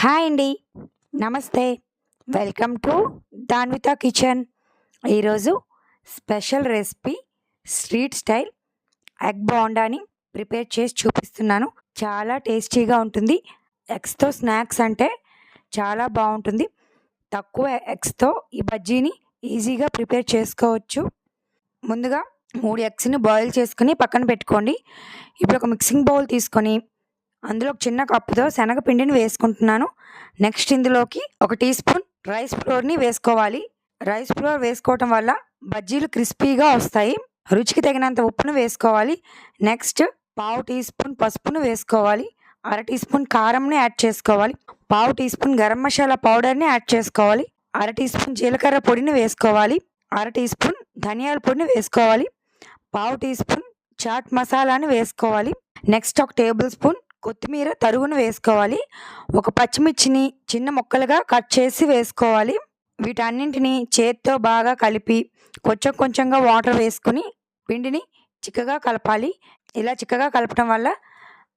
Hi అండి. నమస్తే. Welcome to Danvitha kitchen. ఈరోజు special recipe street style egg బోండాని prepare చేసి చూపిస్తున్నాను. చాలా టేస్టీగా ఉంటుంది. ఎగ్స్తో స్నాక్స్ అంటే చాలా బాగుంటుంది. తక్కువ ఎగ్స్తో ఈ బజ్జీని ఈజీగా ప్రిపేర్ చేసుకోవచ్చు. ముందుగా మూడు ఎగ్స్ని బాయిల్ చేసుకుని పక్కన పెట్టుకోండి. ఇప్పుడు ఒక మిక్సింగ్ బౌల్ తీసుకొని అందులో ఒక చిన్న కప్పుతో శనగపిండిని వేసుకుంటున్నాను. నెక్స్ట్ ఇందులోకి ఒక టీ స్పూన్ రైస్ ఫ్లోర్ని వేసుకోవాలి. రైస్ ఫ్లోర్ వేసుకోవటం వల్ల బజ్జీలు క్రిస్పీగా వస్తాయి. రుచికి తగినంత ఉప్పును వేసుకోవాలి. నెక్స్ట్ పావు టీ స్పూన్ పసుపును వేసుకోవాలి. అర టీ స్పూన్ కారంని యాడ్ చేసుకోవాలి. పావు టీ స్పూన్ గరం మసాలా పౌడర్ని యాడ్ చేసుకోవాలి. అర టీ స్పూన్ జీలకర్ర పొడిని వేసుకోవాలి. అర టీ స్పూన్ ధనియాల పొడిని వేసుకోవాలి. పావు టీ స్పూన్ చాట్ మసాలాని వేసుకోవాలి. నెక్స్ట్ ఒక టేబుల్ స్పూన్ కొత్తిమీర తరుగును వేసుకోవాలి. ఒక పచ్చిమిర్చిని చిన్న ముక్కలుగా కట్ చేసి వేసుకోవాలి. వీటన్నింటిని చేత్తో బాగా కలిపి కొంచెం కొంచెంగా వాటర్ వేసుకుని పిండిని చిక్కగా కలపాలి. ఇలా చిక్కగా కలపడం వల్ల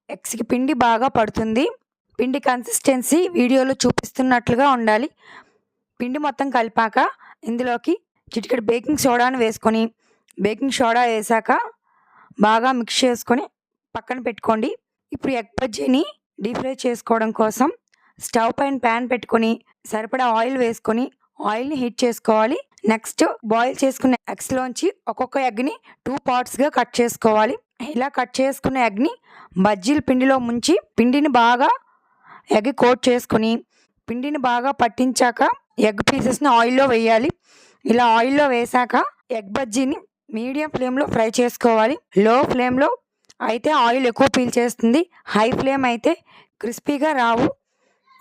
ఎగ్స్కి పిండి బాగా పడుతుంది. పిండి కన్సిస్టెన్సీ వీడియోలో చూపిస్తున్నట్లుగా ఉండాలి. పిండి మొత్తం కలిపాక ఇందులోకి చిటికెడు బేకింగ్ సోడాను వేసుకొని బేకింగ్ సోడా వేసాక బాగా మిక్స్ చేసుకొని పక్కన పెట్టుకోండి. ఇప్పుడు ఎగ్ బజ్జీని డీప్ ఫ్రై చేసుకోవడం కోసం స్టవ్ పైన ప్యాన్ పెట్టుకొని సరిపడా ఆయిల్ వేసుకొని ఆయిల్ని హీట్ చేసుకోవాలి. నెక్స్ట్ బాయిల్ చేసుకున్న ఎగ్స్లోంచి ఒక్కొక్క ఎగ్ని టూ పార్ట్స్గా కట్ చేసుకోవాలి. ఇలా కట్ చేసుకున్న ఎగ్ని బజ్జీల పిండిలో ముంచి పిండిని బాగా ఎగ్ కోట్ చేసుకొని పిండిని బాగా పట్టించాక ఎగ్ పీసెస్ని ఆయిల్లో వేయాలి. ఇలా ఆయిల్లో వేసాక ఎగ్ బజ్జీని మీడియం ఫ్లేమ్లో ఫ్రై చేసుకోవాలి. లో ఫ్లేమ్లో అయితే ఆయిల్ ఎక్కువ పీల్చేస్తుంది హై ఫ్లేమ్ అయితే క్రిస్పీగా రావు.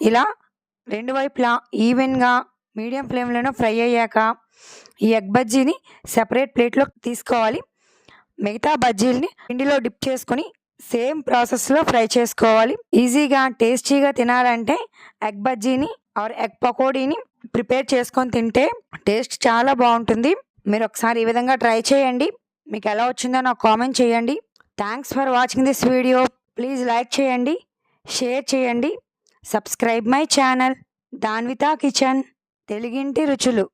ఇలా రెండు వైపులా ఈవెన్గా మీడియం ఫ్లేమ్లోనే ఫ్రై అయ్యాక ఈ ఎగ్ బజ్జీని సెపరేట్ ప్లేట్లో తీసుకోవాలి. మిగతా బజ్జీలని పిండిలో డిప్ చేసుకొని సేమ్ ప్రాసెస్లో ఫ్రై చేసుకోవాలి. ఈజీగా టేస్టీగా తినాలంటే ఎగ్ బజ్జీని ఆర్ ఎగ్ పకోడీని ప్రిపేర్ చేసుకొని తింటే టేస్ట్ చాలా బాగుంటుంది. మీరు ఒకసారి ఈ విధంగా ట్రై చేయండి. మీకు ఎలా వచ్చిందో నాకు కామెంట్ చేయండి. Thanks for watching this video please like చేయండి షేర్ చేయండి. Subscribe my channel Danvitha kitchen తెలుగింటి రుచులు.